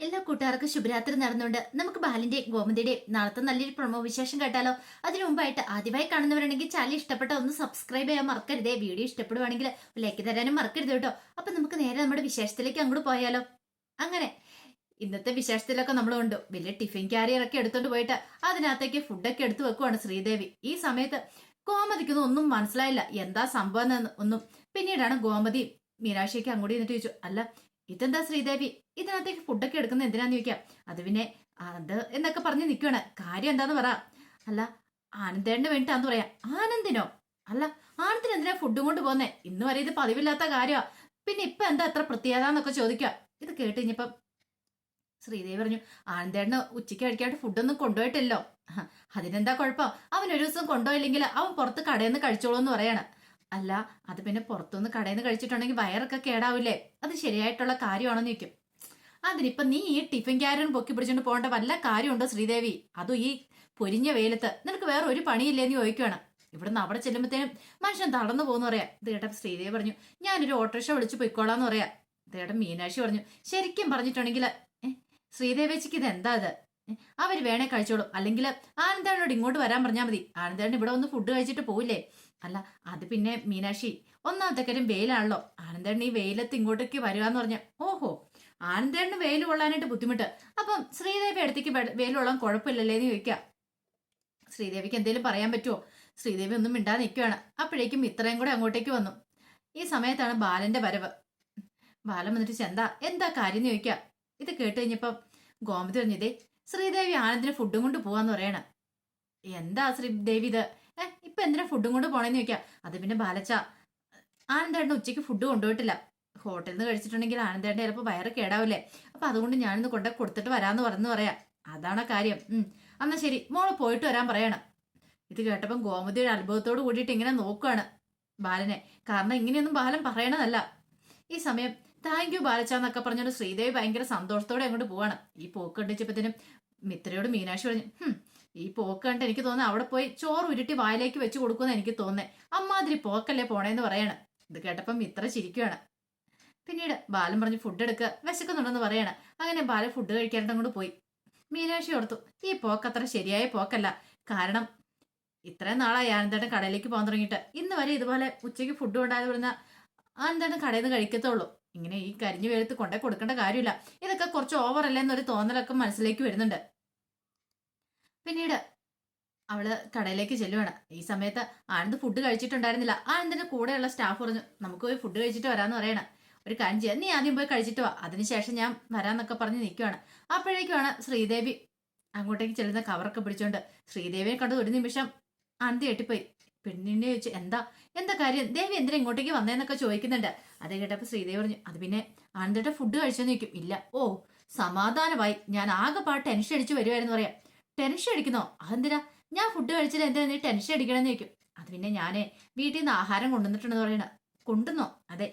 എല്ലാ കൂട്ടുകാർക്കും ശുഭരാത്രി നടന്നുകൊണ്ട് നമുക്ക് ബാലിന്റെ ഗോമതിയുടെ നാളത്തെ നല്ലൊരു പ്രൊമോ വിശേഷം കേട്ടാലോ. അതിനു മുമ്പായിട്ട് ആദ്യമായി കാണുന്നവരുണ്ടെങ്കിൽ ചാനൽ ഇഷ്ടപ്പെട്ട ഒന്ന് സബ്സ്ക്രൈബ് ചെയ്യാൻ മറക്കരുതേ. വീഡിയോ ഇഷ്ടപ്പെടുവാണെങ്കിൽ ലൈക്ക് തരാനും മറക്കരുത് കേട്ടോ. അപ്പൊ നമുക്ക് നേരെ നമ്മുടെ വിശേഷത്തിലേക്ക് അങ്ങോട്ട് പോയാലോ. അങ്ങനെ ഇന്നത്തെ വിശേഷത്തിലൊക്കെ നമ്മൾ കണ്ടു വലിയ ടിഫിൻ ക്യാരിയറൊക്കെ എടുത്തോണ്ട് പോയിട്ട് അതിനകത്തേക്ക് ഫുഡൊക്കെ എടുത്തു വെക്കുവാണ് ശ്രീദേവി. ഈ സമയത്ത് ഗോമതിക്കൊന്നും ഒന്നും മനസ്സിലായില്ല. എന്താ സംഭവം ഒന്നും. പിന്നീടാണ് ഗോമതി മീനാക്ഷിക്ക് അങ്ങോട്ട് ചെന്നിട്ട് ചോദിച്ചു അല്ല ഇതെന്താ ശ്രീദേവി? ഇതിനകത്തേക്ക് ഫുഡൊക്കെ എടുക്കുന്നത് എന്തിനാന്ന് ചോദിക്കാം. അത് പിന്നെ അത് എന്നൊക്കെ പറഞ്ഞ് നിൽക്കുകയാണ് കാര്യം എന്താന്ന് പറ. അല്ല ആനന്ദേണ്ണ വേണ്ടിട്ടാന്ന് പറയാം. ആനന്ദിനോ? അല്ല ആനന്ദിന് എന്തിനാ ഫുഡും കൊണ്ട് പോകുന്നേ ഇന്ന് വരെ ഇത് പതിവില്ലാത്ത കാര്യമാ പിന്നെ ഇപ്പൊ എന്താ എത്ര പ്രത്യേകത എന്നൊക്കെ ചോദിക്കാം ഇത് കേട്ട് കഴിഞ്ഞപ്പം ശ്രീദേവി പറഞ്ഞു ആനന്ദേണ്ണ ഉച്ചയ്ക്ക് കഴിക്കാണ്ട് ഫുഡൊന്നും കൊണ്ടുപോയിട്ടില്ലോ അതിനെന്താ കുഴപ്പം? അവൻ ഒരു ദിവസം കൊണ്ടുപോയില്ലെങ്കിൽ അവൻ പുറത്ത് കടയിൽ നിന്ന് കഴിച്ചോളൂ എന്ന് പറയാണ്. അല്ല അത് പിന്നെ പുറത്തുനിന്ന് കടയിൽ നിന്ന് കഴിച്ചിട്ടുണ്ടെങ്കിൽ വയറൊക്കെ കേടാവില്ലേ? അത് ശരിയായിട്ടുള്ള കാര്യമാണെന്ന് ചോദിക്കും. അതിനിപ്പൊ നീ ഈ ടിഫിൻ ക്യാരൻ പൊക്കി പിടിച്ചോണ്ട് പോകേണ്ട വല്ല കാര്യമുണ്ടോ ശ്രീദേവി? അതും ഈ പൊരിഞ്ഞ വെയിലത്ത്? നിനക്ക് വേറെ ഒരു പണിയില്ലേന്ന് ചോദിക്കുകയാണ് ഇവിടുന്ന് അവിടെ ചെല്ലുമ്പോഴത്തേനും മനുഷ്യൻ തളർന്നു പോകുന്നു പറയാം. ഇത് കേട്ടപ്പോ ശ്രീദേവി പറഞ്ഞു ഞാനൊരു ഓട്ടോറിക്ഷ വിളിച്ച് പൊയ്ക്കോളാന്ന് പറയാ. ഇതേട്ട മീനാക്ഷി പറഞ്ഞു ശരിക്കും പറഞ്ഞിട്ടുണ്ടെങ്കിൽ ശ്രീദേവേച്ചിക്ക് ഇത് എന്താ ഇത്? അവർ വേണേ കഴിച്ചോളും. അല്ലെങ്കിൽ ആനന്ദാനോട് ഇങ്ങോട്ട് വരാൻ പറഞ്ഞാൽ മതി. ആനന്ദാൻ ഇവിടെ ഒന്ന് ഫുഡ് കഴിച്ചിട്ട് പോയില്ലേ അല്ല അത് പിന്നെ മീനാക്ഷി ഒന്നാമത്തെ കാര്യം വെയിലാണല്ലോ. ആനന്ദേണ്ണ ഈ വെയിലത്ത് ഇങ്ങോട്ടേക്ക് വരിക എന്ന് പറഞ്ഞ ഓഹോ ആനന്ദേണ്ണ വെയിൽ കൊള്ളാനായിട്ട് ബുദ്ധിമുട്ട്. അപ്പം ശ്രീദേവി അടുത്തേക്ക് വെയിൽ കൊള്ളാൻ കുഴപ്പമില്ലല്ലേ എന്ന് ചോദിക്കാം ശ്രീദേവിക്ക് എന്തെങ്കിലും പറയാൻ പറ്റുമോ ശ്രീദേവി ഒന്നും മിണ്ടാതെ നിൽക്കുകയാണ്. അപ്പോഴേക്കും ഇത്രയും കൂടെ അങ്ങോട്ടേക്ക് വന്നു. ഈ സമയത്താണ് ബാലന്റെ വരവ്. ബാലം വന്നിട്ട് ചെന്താ എന്താ കാര്യം എന്ന് ചോദിക്കാം ഇത് കേട്ട് കഴിഞ്ഞപ്പം ഗോമതി പറഞ്ഞതേ ശ്രീദേവി ആനന്ദിന് ഫുഡും കൊണ്ട് പോവാന്ന് പറയണ. എന്താ ശ്രീദേവി ഇത്? ഇപ്പൊ എന്തിനാ ഫുഡും കൊണ്ട് പോണേന്ന് ചോദിക്കാം. അത് പിന്നെ ബാലച്ച ആനന്ദേട്ടൻ ഉച്ചയ്ക്ക് ഫുഡ് കൊണ്ടുപോയിട്ടില്ല. ഹോട്ടലിൽ നിന്ന് കഴിച്ചിട്ടുണ്ടെങ്കിൽ ആനന്ദേട്ടൻ ചിലപ്പോൾ വയറ് കേടാവില്ലേ? അപ്പൊ അതുകൊണ്ട് ഞാനിന്ന് കൊണ്ട് കൊടുത്തിട്ട് വരാന്ന് പറഞ്ഞു പറയാം. അതാണ് കാര്യം. ഉം. എന്നാ ശരി മോൾ പോയിട്ട് വരാൻ പറയണം. ഇത് കേട്ടപ്പം ഗോമതിയുടെ അത്ഭുതത്തോട് കൂടിയിട്ട് ഇങ്ങനെ നോക്കുകയാണ് ബാലനെ. കാരണം ഇങ്ങനെയൊന്നും ബാലൻ പറയണതല്ല. ഈ സമയം താങ്ക് യു ബാലച്ച എന്നൊക്കെ പറഞ്ഞുകൊണ്ട് ശ്രീദേവി ഭയങ്കര സന്തോഷത്തോടെ അങ്ങോട്ട് പോവാണ്. ഈ പോക്ക് കണ്ടിച്ചപ്പത്തിനും മിത്രയോട് മീനാക്ഷി പറഞ്ഞു "ഹും, ഈ പോക്ക് കണ്ട് എനിക്ക് തോന്നുന്നത് അവിടെ പോയി ചോറ് ഉരുട്ടി വായിലേക്ക് വെച്ച് കൊടുക്കുമെന്ന് എനിക്ക് തോന്നുന്നേ. അമ്മാതിരി പോക്കല്ലേ പോണേന്ന് പറയാണ്. ഇത് കേട്ടപ്പം ഇത്ര ചിരിക്കുകയാണ് പിന്നീട് ബാലൻ പറഞ്ഞ് ഫുഡ് എടുക്കുക വിശക്കുന്നുണ്ടെന്ന് പറയാണ്. അങ്ങനെ ബാലൻ ഫുഡ് കഴിക്കാനും അങ്ങോട്ട് പോയി. മീനാക്ഷി ഓർത്തു ഈ പോക്ക് അത്ര ശരിയായ പോക്കല്ല. കാരണം ഇത്രയും നാളായി ആനന്ദേട്ടൻ കടയിലേക്ക് പോകാൻ തുടങ്ങിയിട്ട്. ഇന്ന് വരെ ഇതുപോലെ ഉച്ചയ്ക്ക് ഫുഡ് കൊണ്ടായത് പറഞ്ഞ ആനന്ദേട്ടൻ കടയിൽ നിന്ന് കഴിക്കത്തുള്ളൂ. ഇങ്ങനെ ഈ കരിഞ്ഞു വെളുത്ത് കൊണ്ടേ കൊടുക്കേണ്ട കാര്യമില്ല. ഇതൊക്കെ കുറച്ച് ഓവർ അല്ലേ എന്നൊരു തോന്നലൊക്കെ മനസ്സിലേക്ക് വരുന്നുണ്ട്. പിന്നീട് അവൾ കടയിലേക്ക് ചെല്ലുവാണ്. ഈ സമയത്ത് ആനന്ദ് ഫുഡ് കഴിച്ചിട്ടുണ്ടായിരുന്നില്ല. ആനന്ദിന്റെ കൂടെയുള്ള സ്റ്റാഫ് പറഞ്ഞു നമുക്ക് പോയി ഫുഡ് കഴിച്ചിട്ട് വരാന്ന് പറയണ. ഒരു കാര്യം ചെയ്യാം. നീ ആദ്യം പോയി കഴിച്ചിട്ട് വാ. അതിനുശേഷം ഞാൻ വരാന്നൊക്കെ പറഞ്ഞ് നിൽക്കുവാണ് അപ്പോഴേക്കുമാണ് ശ്രീദേവി അങ്ങോട്ടേക്ക് ചെല്ലുന്ന കവറൊക്കെ പിടിച്ചോണ്ട് ശ്രീദേവിയെ കണ്ടത് ഒരു നിമിഷം ആനന്ദ് കെട്ടിപ്പോയി പെണ്ണിനെ ചോദിച്ചു എന്താ? എന്താ കാര്യം? ദേവി എന്തിനാ ഇങ്ങോട്ടേക്ക് വന്നേന്നൊക്കെ ചോദിക്കുന്നുണ്ട്. അത് കേട്ടപ്പോൾ ശ്രീദേവി പറഞ്ഞു അത് പിന്നെ ആനന്ദയുടെ ഫുഡ് കഴിച്ചെന്ന് ചോദിക്കും. ഇല്ല. ഓ സമാധാനമായി. ഞാൻ ആകെ പാട്ട് ടെൻഷൻ അടിച്ചു വരുമായിരുന്നു പറയാം. ടെൻഷൻ അടിക്കുന്നോ. അതെന്തിനാ? ഞാൻ ഫുഡ് കഴിച്ചില്ല എന്തിനാ നീ ടെൻഷൻ അടിക്കണമെന്ന് ചോദിക്കും. അത് പിന്നെ ഞാനേ വീട്ടിൽ നിന്ന് ആഹാരം കൊണ്ടുവന്നിട്ടുണ്ടെന്ന് പറയണ. കൊണ്ടുവന്നോ? അതെ.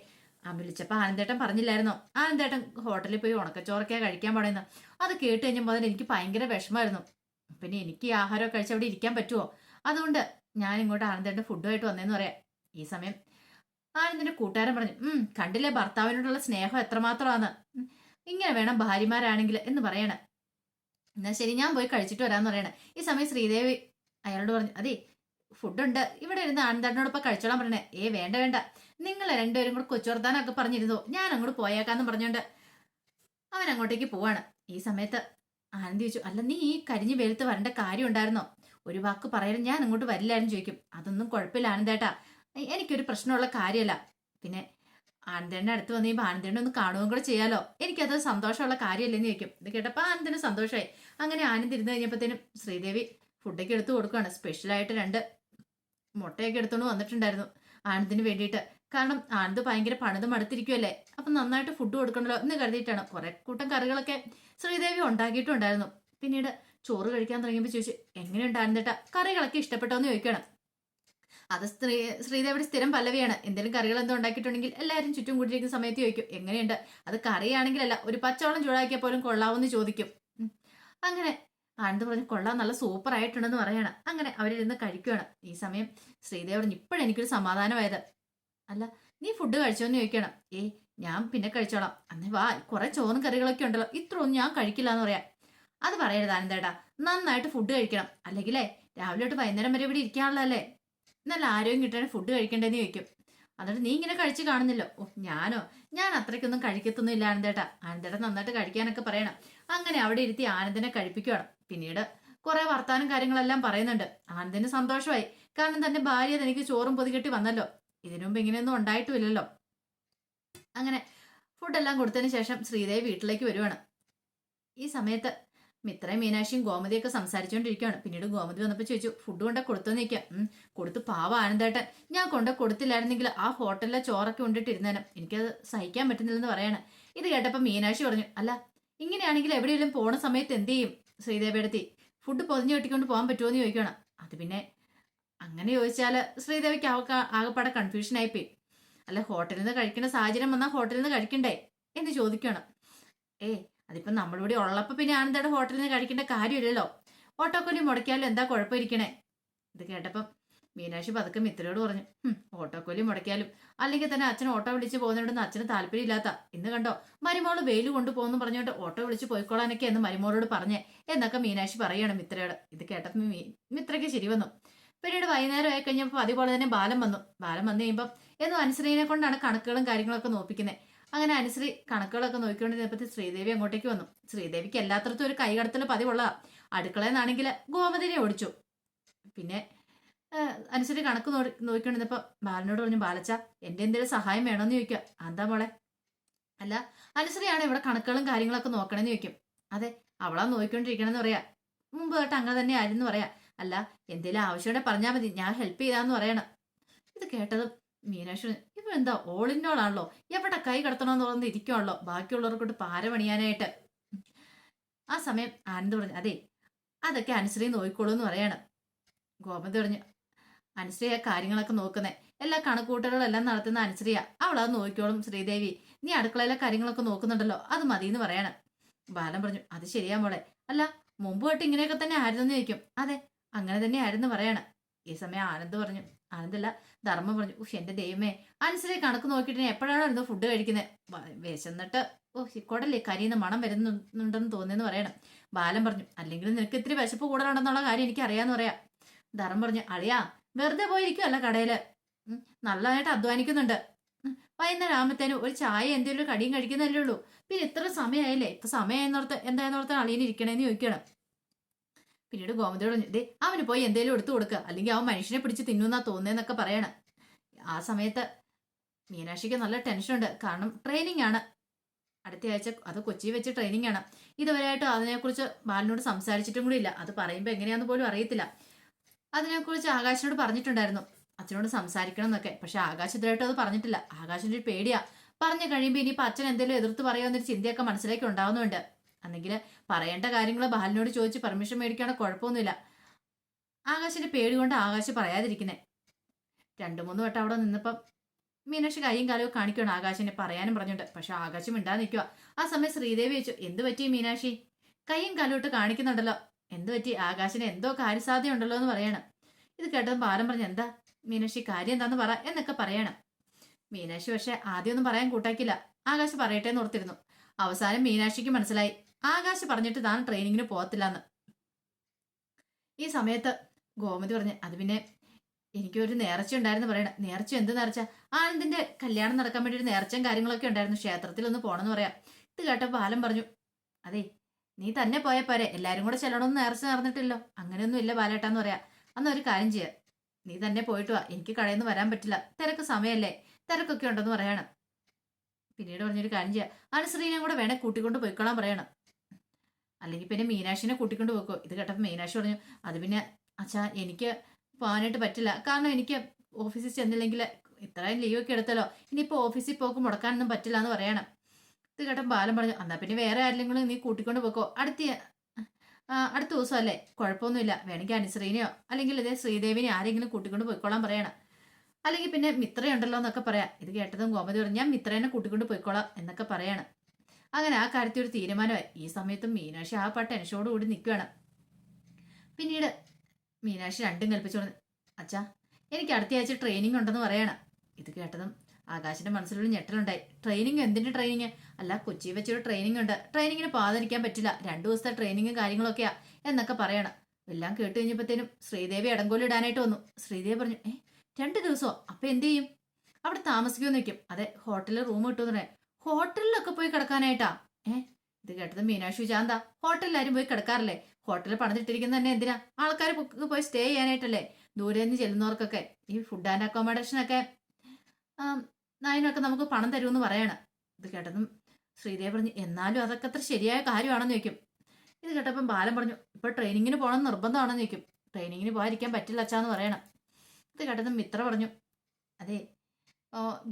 ആ വിളിച്ചപ്പോ ആനന്ദേട്ടൻ പറഞ്ഞില്ലായിരുന്നോ? ആനന്ദേട്ടൻ ഹോട്ടലിൽ പോയി ഉണക്കച്ചോറൊക്കെ കഴിക്കാൻ പാടുന്നു. അത് കേട്ട് കഴിഞ്ഞപ്പോൾ അതിന് എനിക്ക് ഭയങ്കര വിഷമമായിരുന്നു. പിന്നെ എനിക്ക് ആഹാരമൊക്കെ കഴിച്ച് അവിടെ ഇരിക്കാൻ പറ്റുമോ അതുകൊണ്ട് ഞാൻ ഇങ്ങോട്ട് ആനന്ദേട്ടൻ ഫുഡുമായിട്ട് വന്നേന്ന് പറയാം. ഈ സമയം ആനന്ദിന്റെ കൂട്ടുകാരൻ പറഞ്ഞു ഉം കണ്ടില്ലേ ഭർത്താവിനോടുള്ള സ്നേഹം എത്രമാത്രമാണ് ഇങ്ങനെ വേണം ഭാര്യമാരാണെങ്കിൽ എന്ന് പറയണ. എന്നാ ശരി ഞാൻ പോയി കഴിച്ചിട്ട് വരാന്ന് പറയണേ. ഈ സമയം ശ്രീദേവി അയാളോട് പറഞ്ഞു അതെ ഫുഡുണ്ട്. ഇവിടെ ഇരുന്ന് ആനന്ദേട്ടനോടൊപ്പം കഴിച്ചോളാൻ പറയണേ. ഏ വേണ്ട വേണ്ട. നിങ്ങൾ രണ്ടുപേരും കൂടെ കൊച്ചുവർത്താനൊക്കെ പറഞ്ഞിരുന്നു? ഞാൻ അങ്ങോട്ട് പോയേക്കാന്ന് പറഞ്ഞുകൊണ്ട് അവൻ അങ്ങോട്ടേക്ക് പോവാണ്. ഈ സമയത്ത് ആനന്ദി ചോദിച്ചു അല്ല നീ ഈ കരിഞ്ഞു വെളുത്ത് വരേണ്ട കാര്യം ഉണ്ടായിരുന്നോ? ഒരു വാക്ക് പറയാനും ഞാൻ അങ്ങോട്ട് വരില്ലായിരുന്നു ചോദിക്കും. അതൊന്നും കുഴപ്പമില്ല ആനന്ദേട്ടാ. എനിക്കൊരു പ്രശ്നമുള്ള കാര്യമല്ല. പിന്നെ ആനന്ദേണ്ണ അടുത്ത് വന്നു ആനന്ദേണ്ണ ഒന്ന് കാണുകയും കൂടെ ചെയ്യാലോ? എനിക്കത് സന്തോഷമുള്ള കാര്യമല്ലെന്ന് ചോദിക്കും. ഇത് കേട്ടപ്പോൾ ആനന്ദിന് സന്തോഷമായി. അങ്ങനെ ആനന്ദ് ഇരുന്ന് കഴിഞ്ഞപ്പോഴത്തേനും ശ്രീദേവി ഫുഡൊക്കെ എടുത്തു കൊടുക്കുകയാണ്. സ്പെഷ്യലായിട്ട് രണ്ട് മുട്ടയൊക്കെ എടുത്തോണ്ട് വന്നിട്ടുണ്ടായിരുന്നു ആനന്ദിന് വേണ്ടിയിട്ട്. കാരണം ആനന്ദ് ഭയങ്കര പണിത് മടുത്തിരിക്കുമല്ലേ അപ്പം നന്നായിട്ട് ഫുഡ് കൊടുക്കണല്ലോ എന്ന് കരുതിയിട്ടാണ്. കുറെ കൂട്ടം കറികളൊക്കെ ശ്രീദേവി ഉണ്ടാക്കിയിട്ടുണ്ടായിരുന്നു. പിന്നീട് ചോറ് കഴിക്കാൻ തുടങ്ങിയപ്പോൾ ചോദിച്ചു എങ്ങനെയുണ്ട് ആനന്ദേട്ട? കറികളൊക്കെ ഇഷ്ടപ്പെട്ടോ? എന്ന് ചോദിക്കണം അത് സ്ത്രീ ശ്രീദേവിയുടെ സ്ഥിരം പല്ലവിയാണ്. എന്തെങ്കിലും കറികൾ എന്തോ ഉണ്ടാക്കിയിട്ടുണ്ടെങ്കിൽ എല്ലാവരും ചുറ്റും കൂടിയിരിക്കുന്ന സമയത്ത് ചോദിക്കും എങ്ങനെയുണ്ട്? അത് കറിയാണെങ്കിലല്ല ഒരു പച്ചവെള്ളം ചൂടാക്കിയാൽ പോലും കൊള്ളാവെന്ന് ചോദിക്കും. അങ്ങനെ ആനന്ദ് പറഞ്ഞു കൊള്ളാം നല്ല സൂപ്പർ ആയിട്ടുണ്ടെന്ന് പറയണം. അങ്ങനെ അവരിരുന്ന് കഴിക്കുകയാണ് ഈ സമയം ശ്രീദേവി പറഞ്ഞു ഇപ്പോഴെനിക്കൊരു സമാധാനമായത്. അല്ല നീ ഫുഡ് കഴിച്ചോന്ന് ചോദിക്കണം. ഏ ഞാൻ പിന്നെ കഴിച്ചോളാം. അന്ന് വാ കുറെ ചോറും കറികളൊക്കെ ഉണ്ടല്ലോ ഇത്ര ഒന്നും ഞാൻ കഴിക്കില്ല എന്ന് പറയാം. അത് പറയരുത് ആനന്ദേട്ടാ നന്നായിട്ട് ഫുഡ് കഴിക്കണം. അല്ലെങ്കിലേ രാവിലെ തൊട്ട് വൈകുന്നേരം വരെ ഇവിടെ ഇരിക്കാനുള്ളതല്ലേ? നല്ല ആരോഗ്യം കിട്ടാൻ ഫുഡ് കഴിക്കേണ്ടതെന്ന് ചോദിക്കും. എന്നിട്ട് നീ ഇങ്ങനെ കഴിച്ച് കാണുന്നില്ലോ. ഓ ഞാനോ? ഞാൻ അത്രയ്ക്കൊന്നും കഴിക്കത്തൊന്നും ഇല്ല ആനന്ദേട്ടാ ആനന്ദേട്ട നന്നായിട്ട് കഴിക്കാനൊക്കെ പറയണം. അങ്ങനെ അവിടെ ഇരുത്തി ആനന്ദനെ കഴിപ്പിക്കുകയാണ് പിന്നീട് കുറെ വർത്താനം കാര്യങ്ങളെല്ലാം പറയുന്നുണ്ട്. ആനന്ദിന് സന്തോഷമായി. കാരണം തന്റെ ഭാര്യ തനിക്ക് ചോറും പൊതികെട്ടി വന്നല്ലോ. ഇതിനു മുമ്പ് ഇങ്ങനെയൊന്നും ഉണ്ടായിട്ടുമില്ലല്ലോ അങ്ങനെ ഫുഡെല്ലാം കൊടുത്തതിന് ശേഷം ശ്രീദേവി വീട്ടിലേക്ക് വരുവാണ്. ഈ സമയത്ത് മിത്രയും മീനാക്ഷിയും ഗോമതിയൊക്കെ സംസാരിച്ചുകൊണ്ടിരിക്കുകയാണ് പിന്നീട് ഗോമതി വന്നപ്പോൾ ചോദിച്ചു ഫുഡ് കൊണ്ട കൊടുത്തു? നിൽക്കാം കൊടുത്ത് പാവ ആനന്ദേട്ടൻ. ഞാൻ കൊണ്ട കൊടുത്തില്ലായിരുന്നെങ്കിൽ ആ ഹോട്ടലിലെ ചോറൊക്കെ കൊണ്ടിട്ടിരുന്നേനും. എനിക്കത് സഹിക്കാൻ പറ്റുന്നില്ലെന്ന് പറയാണ്. ഇത് കേട്ടപ്പോൾ മീനാക്ഷി പറഞ്ഞു അല്ല ഇങ്ങനെയാണെങ്കിൽ എവിടെയെങ്കിലും പോണ സമയത്ത് എന്ത് ചെയ്യും? ശ്രീദേവിയെടുത്തി ഫുഡ് പൊതിഞ്ഞു കെട്ടിക്കൊണ്ട് പോകാൻ പറ്റുമോ എന്ന് ചോദിക്കണം അത് പിന്നെ അങ്ങനെ ചോദിച്ചാൽ ശ്രീദേവിക്ക് ആകെപ്പാടെ കൺഫ്യൂഷൻ ആയിപ്പോയി അല്ല ഹോട്ടലിൽ നിന്ന് കഴിക്കേണ്ട സാഹചര്യം വന്നാൽ ഹോട്ടലിൽ നിന്ന് കഴിക്കണ്ടേ? എന്ന് ചോദിക്കണം ഏ അതിപ്പം നമ്മളിവിടെ ഉള്ളപ്പോൾ പിന്നെ ആനന്ദയുടെ ഹോട്ടലിൽ നിന്ന് കഴിക്കേണ്ട കാര്യമില്ലല്ലോ. ഓട്ടോക്കൊല്ലി മുടക്കിയാലും എന്താ കുഴപ്പമിരിക്കണേ? ഇത് കേട്ടപ്പം മീനാക്ഷി പതുക്കെ മിത്രയോട് പറഞ്ഞു ഓട്ടോ ഓട്ടോക്കൊല്ലി മുടക്കിയാലും അല്ലെങ്കിൽ തന്നെ അച്ഛൻ ഓട്ടോ വിളിച്ച് പോകുന്നതുകൊണ്ടൊന്നും അച്ഛന് താല്പര്യമില്ലാത്ത ഇന്ന് കണ്ടോ മരുമോൾ വെയിൽ കൊണ്ടുപോകുന്നു പറഞ്ഞുകൊണ്ട് ഓട്ടോ വിളിച്ച് പോയിക്കോളാനൊക്കെ എന്ന് മരുമോളോട് പറഞ്ഞേ എന്നൊക്കെ മീനാക്ഷി പറയാണ് മിത്രയോട്. ഇത് കേട്ടപ്പോൾ മിത്രയ്ക്ക് ശരി വന്നു. പിന്നീട് വൈകുന്നേരം ആയി കഴിഞ്ഞപ്പോൾ അതുപോലെ തന്നെ ബാലം വന്നു. ബാലം വന്നു കഴിയുമ്പോൾ എന്നും അനുസരണയെ കൊണ്ടാണ് കണക്കുകളും കാര്യങ്ങളൊക്കെ നോപ്പിക്കുന്നത് അങ്ങനെ അനുശ്രീ കണക്കുകളൊക്കെ നോക്കിക്കൊണ്ടിരുന്നപ്പോൾ ശ്രീദേവി അങ്ങോട്ടേക്ക് വന്നു. ശ്രീദേവിക്ക് എല്ലാത്തരത്തും ഒരു കൈകടത്തൽ പതിവുള്ള അടുക്കളയിൽ നിന്നാണെങ്കിൽ ഗോമതിനെ ഓടിച്ചു. പിന്നെ അനുശ്രീ കണക്ക് നോക്കിക്കൊണ്ടിരുന്നപ്പോ നോക്കിക്കൊണ്ടിരുന്നപ്പോൾ ബാലനോട് പറഞ്ഞു ബാലച്ച എന്റെ എന്തെങ്കിലും സഹായം വേണമെന്ന് ചോദിക്കുക എന്താ മോളെ? അല്ല അനുശ്രീയാണ് ഇവിടെ കണക്കുകളും കാര്യങ്ങളൊക്കെ നോക്കണമെന്ന് ചോദിക്കും. അതെ അവളാ നോക്കിക്കൊണ്ടിരിക്കണമെന്ന് പറയാ. മുമ്പ് തൊട്ട് അങ്ങനെ തന്നെ ആയിരുന്നു പറയാ. അല്ല എന്തെങ്കിലും ആവശ്യമുണ്ടെങ്കിൽ പറഞ്ഞാൽ മതി. ഞാൻ ഹെൽപ്പ് ചെയ്താന്ന് പറയണം. ഇത് കേട്ടതും മീനാക്ഷി ഇവ എന്താ ഓൾ ഇൻ ഓൾ ആണല്ലോ എവിടെ കൈ കടത്തണമെന്ന് പറഞ്ഞ് ഇരിക്കുവാണല്ലോ. ബാക്കിയുള്ളവർക്കോട്ട് പാര പണിയാനായിട്ട് ആ സമയം ആനന്ദ് പറഞ്ഞു അതെ അതൊക്കെ അനുശ്രീ നോക്കിക്കോളൂ എന്ന് പറയാണ്. ഗോമതി പറഞ്ഞു അനുശ്രീ ആ കാര്യങ്ങളൊക്കെ നോക്കുന്നേ. എല്ലാ കണക്കൂട്ടലുകളെല്ലാം നടത്തുന്ന അനുശ്രീയ. അവളത് നോക്കിക്കോളും ശ്രീദേവി. നീ അടുക്കളയിലെ കാര്യങ്ങളൊക്കെ നോക്കുന്നുണ്ടല്ലോ. അത് മതി എന്ന് പറയണം. ബാലൻ പറഞ്ഞു അത് ശരിയാ മോളെ. അല്ല മുമ്പ് തൊട്ട് ഇങ്ങനെയൊക്കെ തന്നെ ആയിരുന്നു ചോദിക്കും. അതെ അങ്ങനെ തന്നെ ആയിരുന്നു പറയണം. ഈ സമയം ആനന്ദ് പറഞ്ഞു ആനന്ദല്ല ധർമ്മം പറഞ്ഞു ഉഫ് എന്റെ ദൈവമേ അനുസരി കണക്ക് നോക്കിയിട്ട് എപ്പോഴാണോ ഇരുന്ന് ഫുഡ് കഴിക്കുന്നത് വിശന്നിട്ട് ഓ ഇക്കോടല്ലേ കരിയുന്ന മണം വരുന്നുണ്ടെന്ന് തോന്നിയെന്ന് പറയണം. ബാലൻ പറഞ്ഞു അല്ലെങ്കിൽ നിനക്ക് ഇത്തിരി വിശപ്പ് കൂടുതലുണ്ടെന്നുള്ള കാര്യം എനിക്ക് അറിയാന്ന് പറയാം. ധർമ്മം പറഞ്ഞു അളിയാ വെറുതെ പോയിരിക്കുമല്ല കടയിൽ. നല്ലതായിട്ട് അധ്വാനിക്കുന്നുണ്ട്. വൈകുന്നേരം ആകുമ്പത്തേനും ഒരു ചായ എന്തെങ്കിലും കടിയും കഴിക്കുന്നല്ലേ ഉള്ളൂ. പിന്നെ ഇത്ര സമയമായില്ലേ ഇപ്പൊ സമയമായെന്നോർത്ത് എന്തായെന്നോർത്ത് അളിയനിരിക്കണേന്ന് ചോദിക്കണം. പിന്നീട് ഗോമതിയോട് പറഞ്ഞു ദേ അവന് പോയി എന്തേലും എടുത്തു കൊടുക്കുക അല്ലെങ്കിൽ അവൻ മനുഷ്യനെ പിടിച്ച് തിന്നുന്നാ തോന്നുന്നതെന്നൊക്കെ പറയണം. ആ സമയത്ത് മീനാക്ഷിക്ക് നല്ല ടെൻഷനുണ്ട് കാരണം ട്രെയിനിങ് ആണ്. അടുത്ത ആഴ്ച അത് കൊച്ചി വെച്ച് ട്രെയിനിങ് ആണ്. ഇതുവരെയായിട്ട് അതിനെക്കുറിച്ച് ബാലിനോട് സംസാരിച്ചിട്ടും കൂടി ഇല്ല. അത് പറയുമ്പോൾ എങ്ങനെയാന്ന് പോലും അറിയത്തില്ല. അതിനെക്കുറിച്ച് ആകാശിനോട് പറഞ്ഞിട്ടുണ്ടായിരുന്നു. അച്ഛനോട് സംസാരിക്കണം എന്നൊക്കെ. പക്ഷെ ആകാശ് ഇതുവരായിട്ട് അത് പറഞ്ഞിട്ടില്ല. ആകാശിന്റെ ഒരു പേടിയാ. പറഞ്ഞു കഴിയുമ്പോൾ ഇനിയിപ്പോൾ അച്ഛൻ എന്തെങ്കിലും എതിർത്ത് പറയുമെന്നൊരു ചിന്തയൊക്കെ മനസ്സിലേക്ക് ഉണ്ടാവുന്നുണ്ട്. അല്ലെങ്കിൽ പറയേണ്ട കാര്യങ്ങൾ ബാലനോട് ചോദിച്ച് പെർമിഷൻ മേടിക്കുകയാണെങ്കിൽ കുഴപ്പമൊന്നുമില്ല. ആകാശിന്റെ പേടി കൊണ്ട് ആകാശ് പറയാതിരിക്കുന്നേ. രണ്ടു മൂന്ന് വട്ടം അവിടെ നിന്നപ്പം മീനാക്ഷി കൈയും കാലവും കാണിക്കണം ആകാശിനെ പറയാനും പറഞ്ഞുണ്ട് പക്ഷെ ആകാശം ഇണ്ടാ നിൽക്കുക ആ സമയം ശ്രീദേവി ചോദിച്ചു എന്ത് പറ്റി മീനാക്ഷി? കൈയും കാലും ഇട്ട് കാണിക്കുന്നുണ്ടല്ലോ. എന്ത് പറ്റി? ആകാശിന് എന്തോ കാര്യസാധ്യ ഉണ്ടല്ലോ എന്ന് പറയണം. ഇത് കേട്ടത് ബാലൻ പറഞ്ഞു എന്താ? മീനാക്ഷി കാര്യം എന്താന്ന് പറ എന്നൊക്കെ പറയണം. മീനാക്ഷി പക്ഷെ ആദ്യമൊന്നും പറയാൻ കൂട്ടാക്കില്ല ആകാശ് പറയട്ടെ എന്ന് ഓർത്തിരുന്നു. അവസാനം മീനാക്ഷിക്ക് മനസ്സിലായി. ആകാശ് പറഞ്ഞിട്ട് താൻ ട്രെയിനിങ്ങിന് പോകത്തില്ല എന്ന് ഈ സമയത്ത് ഗോമതി പറഞ്ഞു അത് പിന്നെ എനിക്കൊരു നേർച്ച ഉണ്ടായിരുന്നു പറയണം. നേർച്ച എന്ത് നേർച്ച? ആനന്ദിന്റെ കല്യാണം നടക്കാൻ വേണ്ടി ഒരു നേർച്ചയും കാര്യങ്ങളൊക്കെ ഉണ്ടായിരുന്നു. ക്ഷേത്രത്തിൽ ഒന്ന് പോണെന്ന് പറയാം. ഇത് കേട്ടപ്പോൾ ബാലൻ പറഞ്ഞു അതെ നീ തന്നെ പോയാൽ പോരെ. എല്ലാരും കൂടെ ചെല്ലണമെന്ന് നേർച്ച നടന്നിട്ടില്ലോ. അങ്ങനെയൊന്നും ഇല്ല ബാലേട്ടാന്ന് പറയാ. അന്ന് ഒരു കാര്യം ചെയ്യ. നീ തന്നെ പോയിട്ട് വാ. എനിക്ക് കടയിൽ വരാൻ പറ്റില്ല. തിരക്ക് സമയമല്ലേ തിരക്കൊക്കെ ഉണ്ടെന്ന് പറയണം. പിന്നീട് പറഞ്ഞൊരു കാര്യം ചെയ്യാം. അനുശ്രീനെ കൂടെ വേണേ കൂട്ടിക്കൊണ്ട് പോയിക്കോളാൻ പറയണം. അല്ലെങ്കിൽ പിന്നെ മീനാക്ഷിനെ കൂട്ടിക്കൊണ്ട് പോക്കോ ഇത് കേട്ടപ്പോൾ മീനാക്ഷി പറഞ്ഞു അത് പിന്നെ അച്ഛാ എനിക്ക് പോകാനായിട്ട് പറ്റില്ല. കാരണം എനിക്ക് ഓഫീസിൽ ചെന്നില്ലെങ്കിൽ ഇത്രയും ലീവൊക്കെ എടുത്തല്ലോ ഇനിയിപ്പോൾ ഓഫീസിൽ പോക്ക് മുടക്കാനൊന്നും പറ്റില്ല എന്ന് പറയണം. ഇത് കേട്ടപ്പോൾ ബാലൻ പറഞ്ഞു എന്നാൽ പിന്നെ വേറെ ആരെങ്കിലും നീ കൂട്ടിക്കൊണ്ട് പോക്കോ അടുത്ത അടുത്ത ദിവസം അല്ലേ കുഴപ്പമൊന്നുമില്ല. വേണമെങ്കിൽ അനുശ്രീനെയോ അല്ലെങ്കിൽ ഇതേ ശ്രീദേവിനെ ആരെങ്കിലും കൂട്ടിക്കൊണ്ട് പോയിക്കോളാൻ പറയണം. അല്ലെങ്കിൽ പിന്നെ മിത്രയുണ്ടല്ലോ എന്നൊക്കെ പറയാം. ഇത് കേട്ടതും ഗോമതി പറഞ്ഞു ഞാൻ മിത്രേനെ കൂട്ടിക്കൊണ്ട് പോയിക്കോളാം എന്നൊക്കെ പറയണം. അങ്ങനെ ആ കാര്യത്തിൽ ഒരു തീരുമാനമായി. ഈ സമയത്തും മീനാക്ഷി ആ പാട്ട് ടെൻഷനോടുകൂടി നിൽക്കുകയാണ്. പിന്നീട് മീനാക്ഷി രണ്ടും കൽപ്പിച്ചു അച്ഛാ എനിക്ക് അടുത്ത ആഴ്ച ട്രെയിനിങ് ഉണ്ടെന്ന് പറയണം. ഇത് കേട്ടതും ആകാശിന്റെ മനസ്സിലൊരു ഞെട്ടലുണ്ടായി. ട്രെയിനിങ് എന്തിന്റെ ട്രെയിനിങ് അല്ല കൊച്ചി വെച്ചൊരു ട്രെയിനിങ് ഉണ്ട്. ട്രെയിനിങ്ങിന് പാതിരിക്കാൻ പറ്റില്ല. രണ്ടു ദിവസത്തെ ട്രെയിനിങ്ങും കാര്യങ്ങളൊക്കെയാ എന്നൊക്കെ പറയണം. എല്ലാം കേട്ട് കഴിഞ്ഞപ്പോഴത്തേനും ശ്രീദേവി ഇടങ്കോലിടാനായിട്ട് വന്നു. ശ്രീദേവി പറഞ്ഞു ഏ രണ്ട് ദിവസമോ അപ്പൊ എന്ത് ചെയ്യും? അവിടെ താമസിക്കുമെന്ന് വെക്കും അതെ ഹോട്ടലിൽ റൂം കിട്ടുമെന്ന് പറയാം. ഹോട്ടലിലൊക്കെ പോയി കിടക്കാനായിട്ടാ. ഏ ഇത് കേട്ടത് മീനാക്ഷി ചാന്ത ഹോട്ടലിൽ ആരും പോയി കിടക്കാറില്ലേ? ഹോട്ടലിൽ പണിതിട്ടിരിക്കുന്ന തന്നെ എന്തിനാ? ആൾക്കാർ പോയി സ്റ്റേ ചെയ്യാനായിട്ടല്ലേ? ദൂരെ നിന്ന് ചെല്ലുന്നവർക്കൊക്കെ ഈ ഫുഡ് ആൻഡ് അക്കോമഡേഷൻ ഒക്കെ നായനൊക്കെ നമുക്ക് പണം തരുമെന്ന് പറയണം. ഇത് കേട്ടതും ശ്രീദേവ് പറഞ്ഞു എന്നാലും അതൊക്കെ അത്ര ശരിയായ കാര്യമാണെന്ന് ചോദിക്കും. ഇത് കേട്ടപ്പം ബാലൻ പറഞ്ഞു ഇപ്പൊ ട്രെയിനിങ്ങിന് പോകണം നിർബന്ധമാണെന്ന് ചോദിക്കും. ട്രെയിനിങ്ങിന് പോകാതിരിക്കാൻ പറ്റില്ല അച്ഛാന്ന് പറയണം. ഇത് കേട്ടതും മിത്ര പറഞ്ഞു അതെ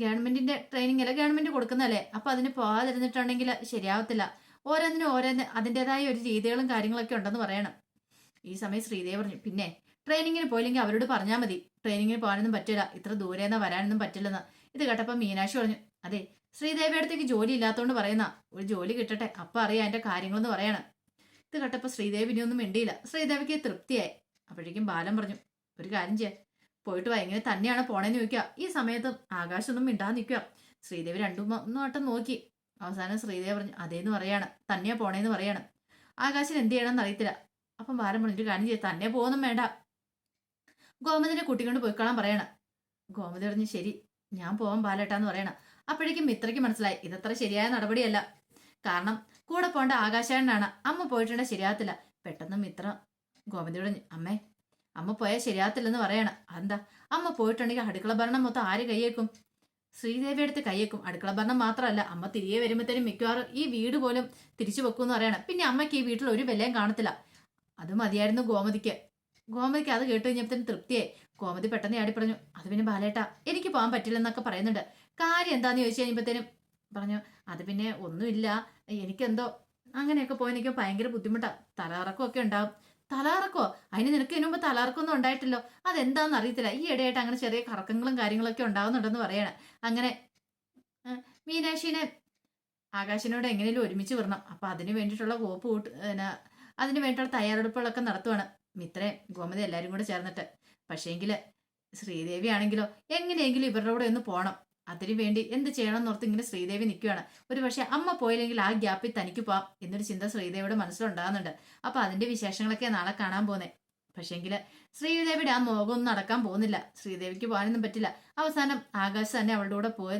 ഗവൺമെന്റിന്റെ ട്രെയിനിങ് അല്ല? ഗവൺമെന്റ് കൊടുക്കുന്നതല്ലേ? അപ്പൊ അതിന് പോകാതിരുന്നിട്ടുണ്ടെങ്കിൽ ശരിയാവത്തില്ല. ഓരോന്നിനും ഓരോന്ന് അതിന്റെതായ ഒരു രീതികളും കാര്യങ്ങളൊക്കെ ഉണ്ടെന്ന് പറയണം. ഈ സമയം ശ്രീദേവ് പറഞ്ഞു പിന്നെ ട്രെയിനിങ്ങിന് പോയില്ലെങ്കിൽ അവരോട് പറഞ്ഞാൽ മതി. ട്രെയിനിങ്ങിന് പോകാനൊന്നും പറ്റില്ല ഇത്ര ദൂരെ നിന്ന് വരാനൊന്നും പറ്റില്ലെന്ന്. ഇത് കേട്ടപ്പോൾ മീനാക്ഷി പറഞ്ഞു അതെ ശ്രീദേവി അടുത്തേക്ക് ജോലി ഇല്ലാത്തതുകൊണ്ട് പറയുന്ന. ഒരു ജോലി കിട്ടട്ടെ. അപ്പം അറിയാം അതിന്റെ കാര്യങ്ങളെന്ന് പറയണം. ഇത് കേട്ടപ്പോൾ ശ്രീദേവിനെ ഒന്നും മിണ്ടിയില്ല. ശ്രീദേവിക്ക് തൃപ്തിയായി. അപ്പോഴേക്കും ബാലൻ പറഞ്ഞു ഒരു കാര്യം ചെയ്യാം. പോയിട്ട് ഭയങ്കര തന്നെയാണ് പോണേന്ന് ചോദിക്കുക. ഈ സമയത്ത് ആകാശമൊന്നും മിണ്ടാതെ നിൽക്കുക. ശ്രീദേവി രണ്ടു മൂന്ന് വട്ടം നോക്കി. അവസാനം ശ്രീദേവി പറഞ്ഞു അതേന്ന് പറയാണ്. തന്നെയാ പോണേന്ന് പറയാണ്. ആകാശിന് എന്ത് ചെയ്യണമെന്ന് അറിയത്തില്ല. അപ്പം ഭാരം പറഞ്ഞിട്ട് കാര്യം ചെയ്യാം. തന്നെ പോകുന്നും വേണ്ട. ഗോമതിനെ കൂട്ടിക്കൊണ്ട് പോയിക്കോളാൻ പറയണം. ഗോമതി പറഞ്ഞു ശരി. ഞാൻ പോവാൻ പാലട്ടാന്ന് പറയണം. അപ്പോഴേക്കും മിത്രയ്ക്ക് മനസ്സിലായി. ഇതത്ര ശരിയായ നടപടിയല്ല. കാരണം കൂടെ പോണ്ട ആകാശാണ്ടാണ് അമ്മ പോയിട്ടുണ്ടെ ശരിയാകത്തില്ല. പെട്ടെന്ന് മിത്ര ഗോമതി പറഞ്ഞു, അമ്മേ അമ്മ പോയാൽ ശരിയാത്തില്ലെന്ന് പറയണം. അതെന്താ? അമ്മ പോയിട്ടുണ്ടെങ്കിൽ അടുക്കള ഭരണം മൊത്തം ആര് കൈയേക്കും? ശ്രീദേവി അടുത്ത് കൈയേക്കും. അടുക്കള ഭരണം മാത്രമല്ല അമ്മ തിരികെ വരുമ്പോഴത്തേനും മിക്കവാറും ഈ വീട് പോലും തിരിച്ചു വെക്കുമെന്ന് പറയണം. പിന്നെ അമ്മയ്ക്ക് ഈ വീട്ടിൽ ഒരു വിലയും കാണത്തില്ല. അത് മതിയായിരുന്നു ഗോമതിക്ക്. ഗോമതിക്ക് അത് കേട്ട് കഴിഞ്ഞപ്പോഴത്തേനും തൃപ്തിയായി. ഗോമതി പെട്ടെന്ന് ആടി പറഞ്ഞു അത് പിന്നെ ബാലേട്ട എനിക്ക് പോകാൻ പറ്റില്ലെന്നൊക്കെ പറയുന്നുണ്ട്. കാര്യം എന്താന്ന് ചോദിച്ചു കഴിഞ്ഞപ്പോഴത്തേനും പറഞ്ഞു അത് പിന്നെ ഒന്നുമില്ല. എനിക്കെന്തോ അങ്ങനെയൊക്കെ പോയി എനിക്ക് ഭയങ്കര ബുദ്ധിമുട്ടാണ് തലകറക്കമൊക്കെ ഉണ്ടാവും. തലകറക്കോ? അതിന് നിനക്ക് ഇതിനു മുമ്പ് തലാർക്കൊന്നും ഉണ്ടായിട്ടില്ലോ? അതെന്താന്ന് അറിയത്തില്ല. ഈ ഇടയായിട്ട് അങ്ങനെ ചെറിയ കറക്കങ്ങളും കാര്യങ്ങളൊക്കെ ഉണ്ടാവുന്നുണ്ടെന്ന് പറയണം. അങ്ങനെ മീനാക്ഷിനെ ആകാശിനോട് എങ്ങനെയും ഒരുമിച്ച് വിടണം. അപ്പൊ അതിന് വേണ്ടിയിട്ടുള്ള കോപ്പ് കൂട്ട് അതിന് വേണ്ടിയിട്ടുള്ള തയ്യാറെടുപ്പുകളൊക്കെ നടത്തുവാണ്. മിത്രയും ഗോമതി എല്ലാവരും കൂടെ ചേർന്നിട്ട്. പക്ഷേങ്കിൽ ശ്രീദേവി ആണെങ്കിലോ എങ്ങനെയെങ്കിലും ഇവരുടെ കൂടെ ഒന്ന് പോകണം അതിനു വേണ്ടി എന്ത് ചെയ്യണം എന്നോർത്ത് ഇങ്ങനെ ശ്രീദേവി നിൽക്കുകയാണ് ഒരു പക്ഷേ അമ്മ പോയില്ലെങ്കിൽ ആ ഗ്യാപ്പിൽ തനിക്ക് പോവാം എന്നൊരു ചിന്ത ശ്രീദേവിയുടെ മനസ്സിലുണ്ടാകുന്നുണ്ട്. അപ്പൊ അതിന്റെ വിശേഷങ്ങളൊക്കെ നാളെ കാണാൻ പോകുന്നത് പക്ഷേങ്കിൽ ശ്രീദേവിയുടെ ആ മോഹമൊന്നും നടക്കാൻ പോകുന്നില്ല. ശ്രീദേവിക്ക് പോകാനൊന്നും പറ്റില്ല. അവസാനം ആകാശ് തന്നെ അവളുടെ കൂടെ പോയി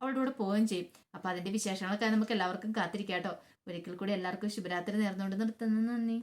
അവളുടെ കൂടെ പോവുകയും ചെയ്യും. അപ്പൊ അതിന്റെ വിശേഷങ്ങളൊക്കെ നമുക്ക് എല്ലാവർക്കും കാത്തിരിക്കാട്ടോ ഒരിക്കൽ കൂടി എല്ലാവർക്കും ശുഭരാത്രി നേർന്നുകൊണ്ട് നിർത്തുന്നു. നന്ദി.